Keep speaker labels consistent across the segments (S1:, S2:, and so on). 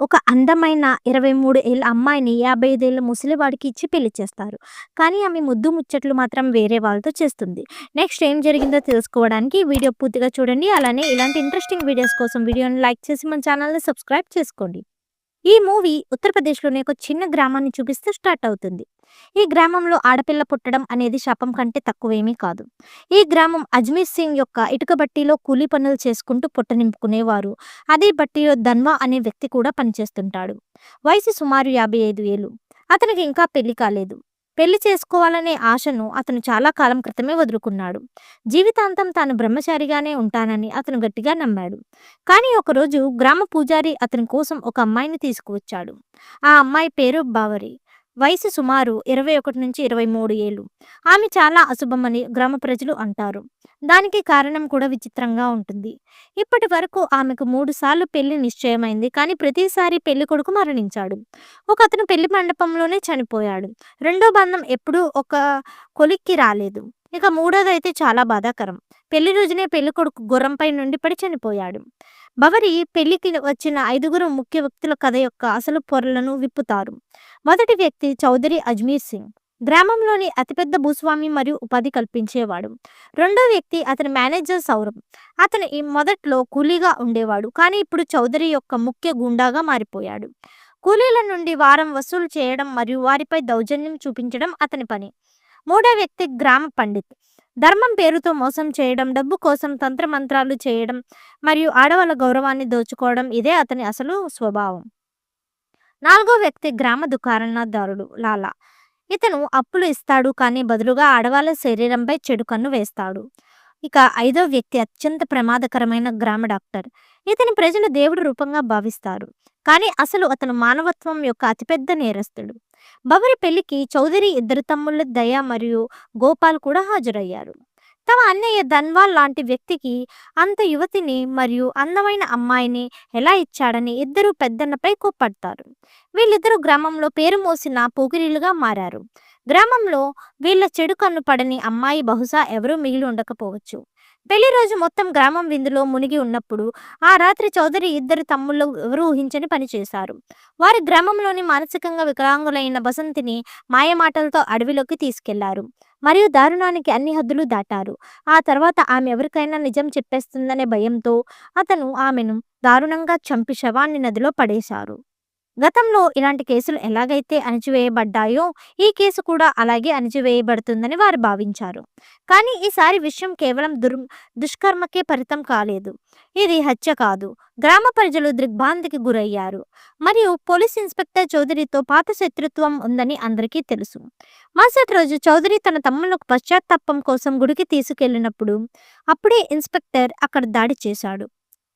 S1: ఒక అందమైన ఇరవై మూడు ఏళ్ళ అమ్మాయిని యాభై ఐదేళ్ళ ముసలివాడికి ఇచ్చి పెళ్ళి చేస్తారు. కానీ ఆమె ముద్దు ముచ్చట్లు మాత్రం వేరే వాళ్ళతో చేస్తుంది. నెక్స్ట్ ఏం జరిగిందో తెలుసుకోవడానికి వీడియో పూర్తిగా చూడండి. అలానే ఇలాంటి ఇంట్రెస్టింగ్ వీడియోస్ కోసం వీడియోని లైక్ చేసి మన ఛానల్‌ని సబ్స్క్రైబ్ చేసుకోండి. ఈ మూవీ ఉత్తరప్రదేశ్‌లోని ఒక చిన్న గ్రామాన్ని చూపిస్తూ స్టార్ట్ అవుతుంది. ఈ గ్రామంలో ఆడపిల్ల పుట్టడం అనేది శాపం కంటే తక్కువేమీ కాదు. ఈ గ్రామం అజ్మీర్ సింగ్ యొక్క ఇటుక బట్టీలో కూలీ పనులు చేసుకుంటూ పొట్ట నింపుకునేవారు. అదే బట్టీలో ధన్వా అనే వ్యక్తి కూడా పనిచేస్తుంటాడు. వయసు సుమారు యాభై ఐదు ఏళ్ళు అతనికి ఇంకా పెళ్ళి కాలేదు. పెళ్ళి చేసుకోవాలనే ఆశను అతను చాలా కాలం క్రితమే వదులుకున్నాడు. జీవితాంతం తాను బ్రహ్మచారిగానే ఉంటానని అతను గట్టిగా నమ్మాడు. కానీ ఒకరోజు గ్రామ పూజారి అతని కోసం ఒక అమ్మాయిని తీసుకువచ్చాడు. ఆ అమ్మాయి పేరు బావరి. వయసు సుమారు ఇరవై ఒకటి నుంచి ఇరవై మూడు ఏళ్ళు ఆమె చాలా అశుభమని గ్రామ ప్రజలు అంటారు. దానికి కారణం కూడా విచిత్రంగా ఉంటుంది. ఇప్పటి వరకు ఆమెకు మూడు సార్లు పెళ్ళి నిశ్చయమైంది. కానీ ప్రతిసారీ పెళ్ళికొడుకు మరణించాడు. ఒక అతను పెళ్ళి మండపంలోనే చనిపోయాడు. రెండో బంధం ఎప్పుడూ ఒక కొలిక్కి రాలేదు. ఇక మూడోదైతే చాలా బాధాకరం. పెళ్ళి రోజునే పెళ్ళికొడుకు గుర్రంపై నుండి పడి చనిపోయాడు. బవరి పెళ్ళికి వచ్చిన ఐదుగురు ముఖ్య వ్యక్తుల కథ యొక్క అసలు పొరలను విప్పుతారు. మొదటి వ్యక్తి చౌదరి అజ్మీర్ సింగ్. గ్రామంలోని అతిపెద్ద భూస్వామి మరియు ఉపాధి కల్పించేవాడు. రెండో వ్యక్తి అతని మేనేజర్ సౌరభ్. అతను ఈ మొదట్లో కూలీగా ఉండేవాడు. కానీ ఇప్పుడు చౌదరి యొక్క ముఖ్య గుండాగా మారిపోయాడు. కూలీల నుండి వారం వసూలు చేయడం మరియు వారిపై దౌర్జన్యం చూపించడం అతని పని. మూడో వ్యక్తి గ్రామ పండిత్. ధర్మం పేరుతో మోసం చేయడం, డబ్బు కోసం తంత్రమంత్రాలు చేయడం మరియు ఆడవాళ్ళ గౌరవాన్ని దోచుకోవడం ఇదే అతని అసలు స్వభావం. నాలుగో వ్యక్తి గ్రామ దుకాణదారుడు లాలా. ఇతను అప్పులు ఇస్తాడు కానీ బదులుగా ఆడవాళ్ళ శరీరంపై చెడు కన్ను వేస్తాడు. ఇక ఐదో వ్యక్తి అత్యంత ప్రమాదకరమైన గ్రామ డాక్టర్. ఇతని ప్రజలు దేవుడు రూపంగా భావిస్తారు. కానీ అసలు అతను మానవత్వం యొక్క అతిపెద్ద నేరస్తుడు బబరి పెళ్ళికి చౌదరి ఇద్దరు తమ్ముళ్ళ దయ మరియు గోపాల్ కూడా హాజరయ్యారు. తమ అన్నయ్య ధన్వాల్ లాంటి వ్యక్తికి అంత యువతిని మరియు అందమైన అమ్మాయిని ఎలా ఇచ్చాడని ఇద్దరు పెద్దన్నపై కోప్పడతారు. వీళ్ళిద్దరూ గ్రామంలో పేరు మోసిన పోకిరీలుగా మారారు. గ్రామంలో వీళ్ళ చెడు కన్ను పడని అమ్మాయి బహుశా ఎవరూ మిగిలి ఉండకపోవచ్చు. పెళ్ళి రోజు మొత్తం గ్రామం విందులో మునిగి ఉన్నప్పుడు ఆ రాత్రి చౌదరి ఇద్దరు తమ్ముళ్ళు ఎవరు ఊహించని పని చేశారు. వారు గ్రామంలోని మానసికంగా వికలాంగులైన బసంతిని మాయమాటలతో అడవిలోకి తీసుకెళ్ళారు మరియు దారుణానికి అన్ని హద్దులు దాటారు. ఆ తర్వాత ఆమె ఎవరికైనా నిజం చెప్పేస్తుందనే భయంతో అతను ఆమెను దారుణంగా చంపి శవాన్ని నదిలో పడేశారు. గతంలో ఇలాంటి కేసులు ఎలాగైతే అణచివేయబడ్డాయో ఈ కేసు కూడా అలాగే అణచివేయబడుతుందని వారు భావించారు. కానీ ఈసారి విషయం కేవలం దుర్ దుష్కర్మకే పరితం కాలేదు. ఇది హత్య కాదు. గ్రామ ప్రజలు దిగ్భ్రాంతికి గురయ్యారు. మరియు పోలీస్ ఇన్స్పెక్టర్ చౌదరితో పాత శత్రుత్వం ఉందని అందరికీ తెలుసు. మరుసటి రోజు చౌదరి తన తమ్ములకు పశ్చాత్తాపం కోసం గుడికి తీసుకెళ్ళినప్పుడు అప్పుడే ఇన్స్పెక్టర్ అక్కడ దాడి చేశాడు.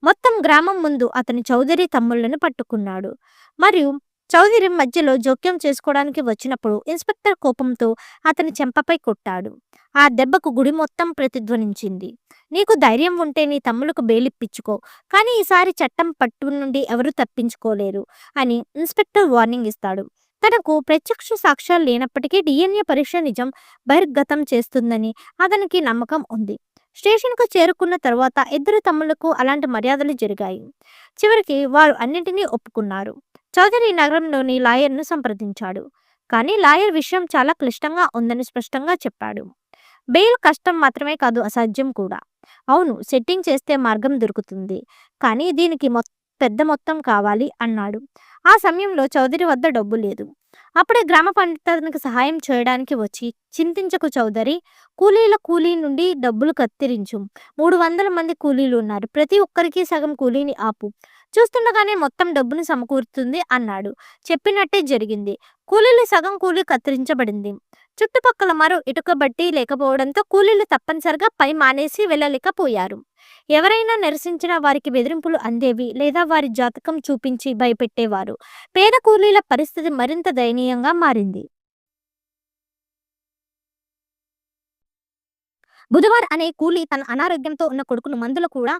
S1: మొత్తం గ్రామం ముందు అతని చౌదరి తమ్ముళ్ళను పట్టుకున్నాడు. మరియు చౌదరి మధ్యలో జోక్యం చేసుకోవడానికి వచ్చినప్పుడు ఇన్స్పెక్టర్ కోపంతో అతని చెంపపై కొట్టాడు. ఆ దెబ్బకు గుడి మొత్తం ప్రతిధ్వనించింది. నీకు ధైర్యం ఉంటే నీ తమ్ములకు బెయిలిప్పించుకో. కానీ ఈసారి చట్టం పట్టు నుండి ఎవరూ తప్పించుకోలేరు అని ఇన్స్పెక్టర్ వార్నింగ్ ఇస్తాడు. తనకు ప్రత్యక్ష సాక్ష్యాలు లేనప్పటికీ డీఎన్ఏ పరీక్ష నిజం బహిర్గతం చేస్తుందని అతనికి నమ్మకం ఉంది. స్టేషన్కు చేరుకున్న తర్వాత ఇద్దరు తమ్ముళ్ళకు అలాంటి మర్యాదలు జరిగాయి. చివరికి వారు అన్నింటినీ ఒప్పుకున్నారు. చౌదరి నగరంలోని లాయర్ను సంప్రదించాడు. కానీ లాయర్ విషయం చాలా క్లిష్టంగా ఉందని స్పష్టంగా చెప్పాడు. బెయిల్ కష్టం మాత్రమే కాదు అసాధ్యం కూడా. అవును సెట్టింగ్ చేస్తే మార్గం దొరుకుతుంది. కానీ దీనికి మొ పెద్ద మొత్తం కావాలి అన్నాడు. ఆ సమయంలో చౌదరి వద్ద డబ్బు లేదు. అప్పుడే గ్రామ పండిత్ సహాయం చేయడానికి వచ్చి చింతించకు చౌదరి. కూలీల కూలీ నుండి డబ్బులు కత్తిరించు. మూడు వందల మంది కూలీలు ఉన్నారు. ప్రతి ఒక్కరికి సగం కూలీని ఆపు. చూస్తుండగానే మొత్తం డబ్బును సమకూరుతుంది అన్నాడు. చెప్పినట్టే జరిగింది. కూలీలు సగం కూలీ కత్తిరించబడింది. చుట్టుపక్కల మరో ఇటుక బట్టి లేకపోవడంతో కూలీలు తప్పనిసరిగా పై మానేసి వెళ్ళలేకపోయారు ఎవరైనా నిరసించినా వారికి బెదిరింపులు అందేవి లేదా వారి జాతకం చూపించి భయపెట్టేవారు. పేద కూలీల పరిస్థితి మరింత దయనీయంగా మారింది. బుధవార్ అనే కూలి తన అనారోగ్యంతో ఉన్న కొడుకును మందులు కూడా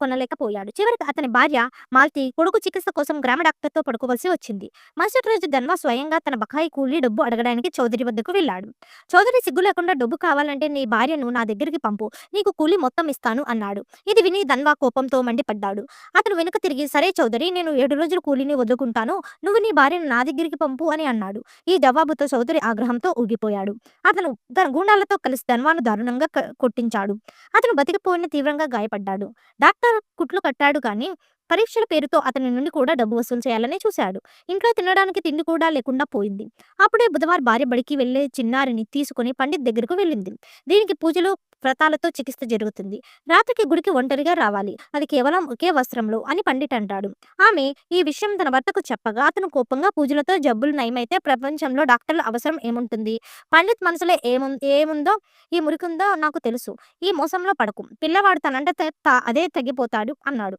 S1: కొనలేకపోయాడు. చివరికి అతని భార్య మాల్తి కొడుకు చికిత్స కోసం గ్రామ డాక్టర్తో పడుకోవలసి వచ్చింది. మరుసటి రోజు ధన్వా స్వయంగా తన బకాయి కూలి డబ్బు అడగడానికి చౌదరి వద్దకు వెళ్ళాడు. చౌదరి సిగ్గు లేకుండా డబ్బు కావాలంటే నీ భార్యను నా దగ్గరికి పంపు. నీకు కూలి మొత్తం ఇస్తాను అన్నాడు. ఇది విని ధన్వా కోపంతో మండిపడ్డాడు. అతను వెనుక తిరిగి సరే చౌదరి నేను ఏడు రోజులు కూలీని వదులుకుంటాను. నువ్వు నీ భార్యను నా దగ్గరికి పంపు అని అన్నాడు. ఈ జవాబుతో చౌదరి ఆగ్రహంతో ఊగిపోయాడు. అతను తన గూండాలతో కలిసి ధన్వాను దారుణంగా కొట్టించాడు. అతను బతికిపోయిన తీవ్రంగా గాయపడ్డాడు. డాక్టర్ కుట్లు కట్టాడు కానీ పరీక్షల పేరుతో అతని నుండి కూడా డబ్బు వసూలు చేయాలని చూశాడు. ఇంట్లో తినడానికి తిండి కూడా లేకుండా పోయింది. అప్పుడే బుధవారం భార్య బడికి వెళ్ళే చిన్నారిని తీసుకుని పండిత్ దగ్గరకు వెళ్ళింది. దీనికి పూజలు వ్రతాలతో చికిత్స జరుగుతుంది. రాత్రికి గుడికి ఒంటరిగా రావాలి. అది కేవలం ఒకే వస్త్రంలో అని పండిట్ అంటాడు. ఆమె ఈ విషయం తన భర్తకు చెప్పగా అతను కోపంగా పూజలతో జబ్బులు నయమైతే ప్రపంచంలో డాక్టర్ల అవసరం ఏముంటుంది? పండిత్ మనసులో ఏము ఏముందో ఈ మురికుందో నాకు తెలుసు. ఈ మోసంలో పడకు. పిల్లవాడు తనంటే త- అదే తగ్గిపోతాడు అన్నాడు.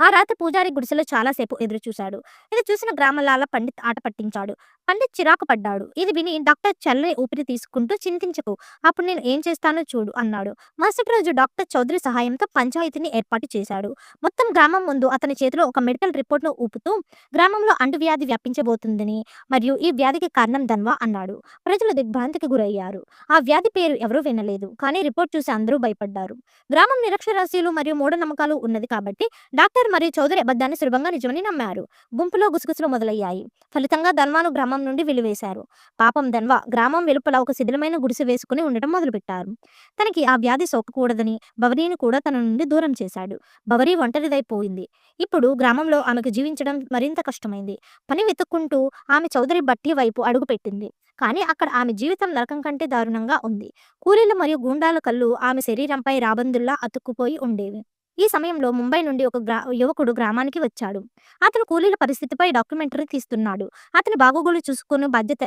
S1: ఆ రాత్రి పూజారి గుడిసెలో చాలాసేపు ఎదురు చూశాడు. ఇది చూసిన గ్రామలాల పండిత్ ఆట పట్టించాడు. పండిత్ చిరాకు పడ్డాడు. ఇది విని డాక్టర్ చల్లని ఊపిరి తీసుకుంటూ చింతించకు. అప్పుడు నేను ఏం చేస్తానో చూడు అన్నాడు. మరుసటి రోజు డాక్టర్ చౌదరి సహాయంతో పంచాయతీని ఏర్పాటు చేశాడు. మొత్తం గ్రామం ముందు అతని చేతిలో ఒక మెడికల్ రిపోర్ట్ను ఊపుతూ గ్రామంలో అంటువ్యాధి వ్యాపించబోతుందని మరియు ఈ వ్యాధికి కారణం ధన్వా అన్నాడు. ప్రజలు దిగ్భ్రాంతికి గురయ్యారు. ఆ వ్యాధి పేరు ఎవరూ వినలేదు. కానీ రిపోర్ట్ చూసి అందరూ భయపడ్డారు. గ్రామం నిరక్షరాస్యులు మరియు మూఢనమ్మకాలు ఉన్నది కాబట్టి డాక్టర్ మరియు చౌదరి అబద్ధాన్ని సులభంగా నిజమని నమ్మారు. గుంపులో గుసగుసలు మొదలయ్యాయి. ఫలితంగా ధన్వాను గ్రామం నుండి వెలివేశారు. పాపం ధన్వా గ్రామం వెలుపల ఒక శిథిలమైన గుడిసె వేసుకుని ఉండటం మొదలుపెట్టారు. తనకి ఆ వ్యాధి సోకకూడదని భవరీని కూడా తన నుండి దూరం చేశాడు. బవరీ ఒంటరిదైపోయింది. ఇప్పుడు గ్రామంలో ఆమెకు జీవించడం మరింత కష్టమైంది. పని వెతుక్కుంటూ ఆమె చౌదరి బట్టి వైపు అడుగుపెట్టింది కానీ అక్కడ ఆమె జీవితం నరకం కంటే దారుణంగా ఉంది. కూలీలు మరియు గూండాల కళ్ళు ఆమె శరీరంపై రాబందుల్లా అతుక్కుపోయి ఉండేవి. ఈ సమయంలో ముంబై నుండి ఒక గ్రా యువకుడు గ్రామానికి వచ్చాడు. అతను కూలీల పరిస్థితిపై డాక్యుమెంటరీ తీస్తున్నాడు. అతని బాగోగులు చూసుకుని బాధ్యత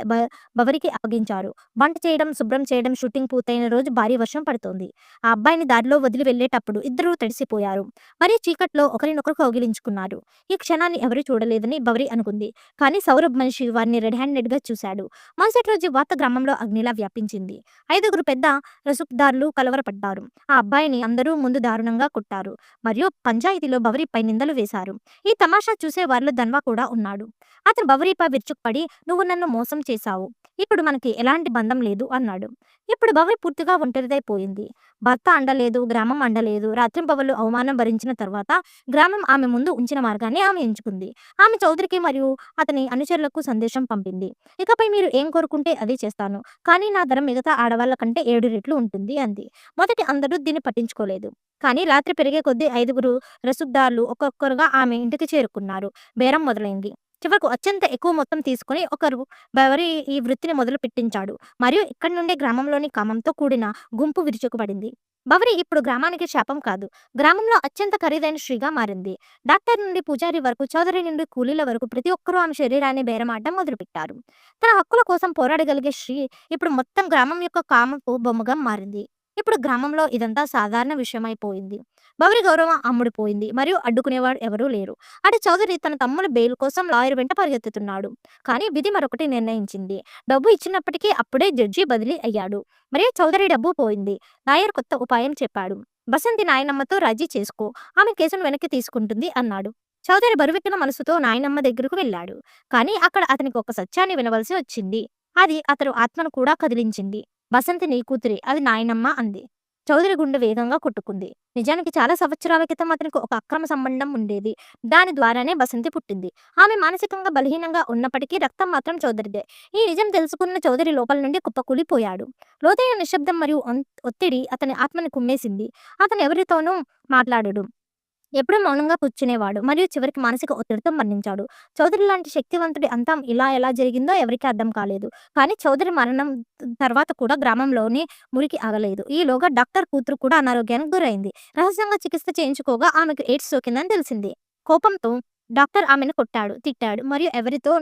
S1: బవరికి అప్పగించారు వంట చేయడం శుభ్రం చేయడం షూటింగ్ పూర్తయిన రోజు భారీ వర్షం పడుతోంది. ఆ అబ్బాయిని దారిలో వదిలి వెళ్ళేటప్పుడు ఇద్దరూ తడిసిపోయారు. మరి చీకట్లో ఒకరినొకరు కౌగిలించుకున్నారు. ఈ క్షణాన్ని ఎవరూ చూడలేదని బవరి అనుకుంది. కానీ సౌరభ్ మనిషి వారిని రెడ్ హ్యాండెడ్గా చూశాడు. మరుసటి రోజు వార్త గ్రామంలో అగ్నిలా వ్యాపించింది. ఐదుగురు పెద్ద రసుకుదారులు కలవరపడ్డారు. ఆ అబ్బాయిని అందరూ ముందు దారుణంగా కొట్టారు. మరియు పంచాయతీలో బవరిపై నిందలు వేశారు. ఈ తమాషా చూసే వారిలో ధన్వా కూడా ఉన్నాడు. అతను బవరిపై విరుచుకుపడి నువ్వు నన్ను మోసం చేశావు. ఇప్పుడు మనకి ఎలాంటి బంధం లేదు అన్నాడు. ఇప్పుడు బవరి పూర్తిగా ఒంటరిదైపోయింది భర్త అండలేదు గ్రామం అండలేదు రాత్రింపవలు అవమానం భరించిన తర్వాత గ్రామం ఆమె ముందు ఉంచిన మార్గాన్ని ఆమె ఎంచుకుంది. ఆమె చౌదరికి మరియు అతని అనుచరులకు సందేశం పంపింది. ఇకపై మీరు ఏం కోరుకుంటే అదే చేస్తాను. కానీ నా ధర మిగతా ఆడవాళ్ళ కంటే ఏడు రెట్లు ఉంటుంది అంది. మొదటి అందరూ దీన్ని పట్టించుకోలేదు. కానీ రాత్రి పెరిగే కొద్దీ ఐదుగురు రసుదారులు ఒక్కొక్కరుగా ఆమె ఇంటికి చేరుకున్నారు. బేరం మొదలైంది. చివరకు అత్యంత ఎక్కువ మొత్తం తీసుకుని ఒకరు బవరి ఈ వృత్తిని మొదలు పెట్టించాడు. మరియు ఇక్కడి నుండే గ్రామంలోని కామంతో కూడిన గుంపు విరుచుకుపడింది. బవరి ఇప్పుడు గ్రామానికి శాపం కాదు. గ్రామంలో అత్యంత ఖరీదైన శ్రీగా మారింది. డాక్టర్ నుండి పూజారి వరకు చౌదరి నుండి కూలీల వరకు ప్రతి ఒక్కరూ ఆమె శరీరాన్ని బేరమాడడం మొదలుపెట్టారు. తన హక్కుల కోసం పోరాడగలిగే శ్రీ ఇప్పుడు మొత్తం గ్రామం యొక్క కామపు బొమ్మగా మారింది. ఇప్పుడు గ్రామంలో ఇదంతా సాధారణ విషయమైపోయింది. బవరి గౌరవం అమ్ముడిపోయింది మరియు అడ్డుకునేవాడు ఎవరూ లేరు. అటు చౌదరి తన తమ్ముల బెయిల్ కోసం లాయర్ వెంట పరిగెత్తుతున్నాడు. కానీ విధి మరొకటి నిర్ణయించింది. డబ్బు ఇచ్చినప్పటికీ అప్పుడే జడ్జి బదిలీ అయ్యాడు. మరియు చౌదరి డబ్బు పోయింది. లాయర్ కొత్త ఉపాయం చెప్పాడు. బసంతి నాయనమ్మతో రాజీ చేసుకో. ఆమె కేసును వెనక్కి తీసుకుంటుంది అన్నాడు. చౌదరి బరువెక్కిన మనసుతో నాయనమ్మ దగ్గరకు వెళ్ళాడు. కానీ అక్కడ అతనికి ఒక సత్యాన్ని వినవలసి వచ్చింది. అది అతను ఆత్మను కూడా కదిలించింది. బసంతి నీ కూతురి అది నాయనమ్మ అంది. చౌదరి గుండె వేగంగా కొట్టుకుంది. నిజానికి చాలా సంవత్సరాల క్రితం అతనికి ఒక అక్రమ సంబంధం ఉండేది. దాని ద్వారానే బసంతి పుట్టింది. ఆమె మానసికంగా బలహీనంగా ఉన్నప్పటికీ రక్తం మాత్రం చౌదరిదే. ఈ నిజం తెలుసుకున్న చౌదరి లోపల నుండి కుప్పకూలిపోయాడు. లోతైన నిశ్శబ్దం మరియు ఒత్తిడి అతని ఆత్మని కుమ్మేసింది. అతను ఎవరితోనూ మాట్లాడడు. ఎప్పుడూ మౌనంగా కూర్చునేవాడు. మరియు చివరికి మానసిక ఒత్తిడితో మరణించాడు. చౌదరి లాంటి శక్తివంతుడి అంతం ఇలా ఎలా జరిగిందో ఎవరికీ అర్థం కాలేదు. కానీ చౌదరి మరణం తర్వాత కూడా గ్రామంలోనే మురికి ఆగలేదు. ఈలోగా డాక్టర్ కూతురు కూడా అనారోగ్యానికి గురైంది. రహస్యంగా చికిత్స చేయించుకోగా ఆమెకు ఎయిడ్స్ సోకిందని తెలిసింది. కోపంతో డాక్టర్ ఆమెను కొట్టాడు తిట్టాడు మరియు ఎవరితో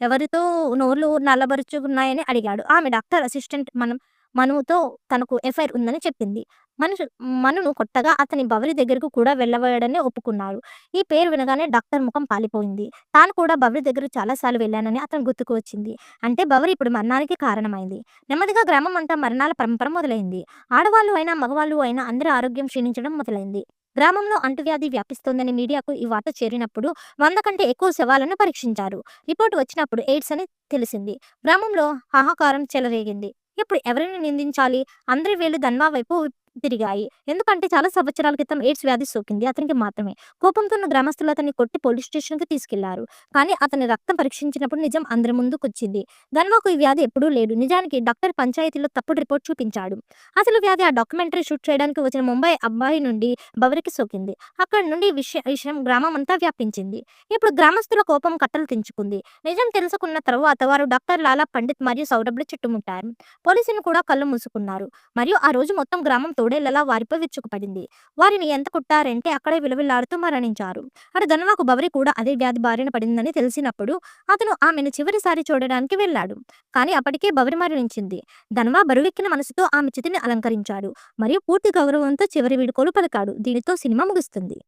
S1: ఎవరితో నోర్లు నల్లబరుచుకున్నాయని అడిగాడు. ఆమె డాక్టర్ అసిస్టెంట్ మనం మనుతో తనకు ఎఫ్ఐఆర్ ఉందని చెప్పింది. మనుషు మనును కొట్టగా అతని బవరి దగ్గరకు కూడా వెళ్ళబోయాడని ఒప్పుకున్నాడు. ఈ పేరు వినగానే డాక్టర్ ముఖం పాలిపోయింది. తాను కూడా బవరి దగ్గర చాలాసార్లు వెళ్ళానని అతను గుర్తుకు వచ్చింది. అంటే బవరి ఇప్పుడు మరణానికి కారణమైంది. నెమ్మదిగా గ్రామం అంతా మరణాల పరంపర మొదలైంది. ఆడవాళ్ళు అయినా, మగవాళ్ళు అయినా అందరి ఆరోగ్యం క్షీణించడం మొదలైంది. గ్రామంలో అంటువ్యాధి వ్యాపిస్తోందని మీడియాకు ఈ వార్త చేరినప్పుడు వంద కంటే ఎక్కువ శవాలను పరీక్షించారు. రిపోర్టు వచ్చినప్పుడు ఎయిడ్స్ అని తెలిసింది. గ్రామంలో హాహాకారం చెలరేగింది. ఇప్పుడు ఎవరిని నిందించాలి? అందరి వేలు ధన్వా వైపు తిరిగాయి. ఎందుకంటే చాలా సంవత్సరాల క్రితం ఎయిడ్స్ వ్యాధి సోకింది అతనికి మాత్రమే. కోపంతో ఉన్న గ్రామస్తులు అతన్ని కొట్టి పోలీస్ స్టేషన్‌కి తీసుకెళ్ళారు. కానీ అతని రక్తం పరీక్షించినప్పుడు నిజం అందరి ముందుకు వచ్చింది ధన్వాకు ఈ వ్యాధి ఎప్పుడూ లేదు. నిజానికి డాక్టర్ పంచాయతీలో తప్పుడు రిపోర్ట్ చూపించాడు. అసలు వ్యాధి ఆ డాక్యుమెంటరీ షూట్ చేయడానికి వచ్చిన ముంబై అబ్బాయి నుండి బవరికి సోకింది. అక్కడ నుండి విషయం విషయం గ్రామమంతా వ్యాపించింది. ఇప్పుడు గ్రామస్తుల కోపం కట్టలు తెంచుకుంది. నిజం తెలుసుకున్న తరువాత వారు డాక్టర్ లాలా పండిత్ మరియు సౌరభ్‌లు చుట్టుముట్టారు. పోలీసులు కూడా కళ్ళు మూసుకున్నారు. మరియు ఆ రోజు మొత్తం గ్రామం తోడేళ్ళలా వారిపై విచ్చుకుపడింది వారిని ఎంత కుట్టారంటే అక్కడే విలవిల్లాడుతూ మరణించారు. అటు ధన్వాకు బవరి కూడా అదే వ్యాధి బారిన పడిందని తెలిసినప్పుడు అతను ఆమెను చివరిసారి చూడడానికి వెళ్ళాడు. కానీ అప్పటికే బవరి మరణించింది. ధన్వా బరువెక్కిన మనసుతో ఆమె చితిని అలంకరించాడు. మరియు పూర్తి గౌరవంతో చివరి వీడుకోలు పలికాడు. దీనితో సినిమా ముగుస్తుంది.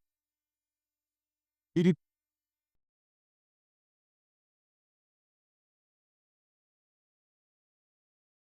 S2: ఇది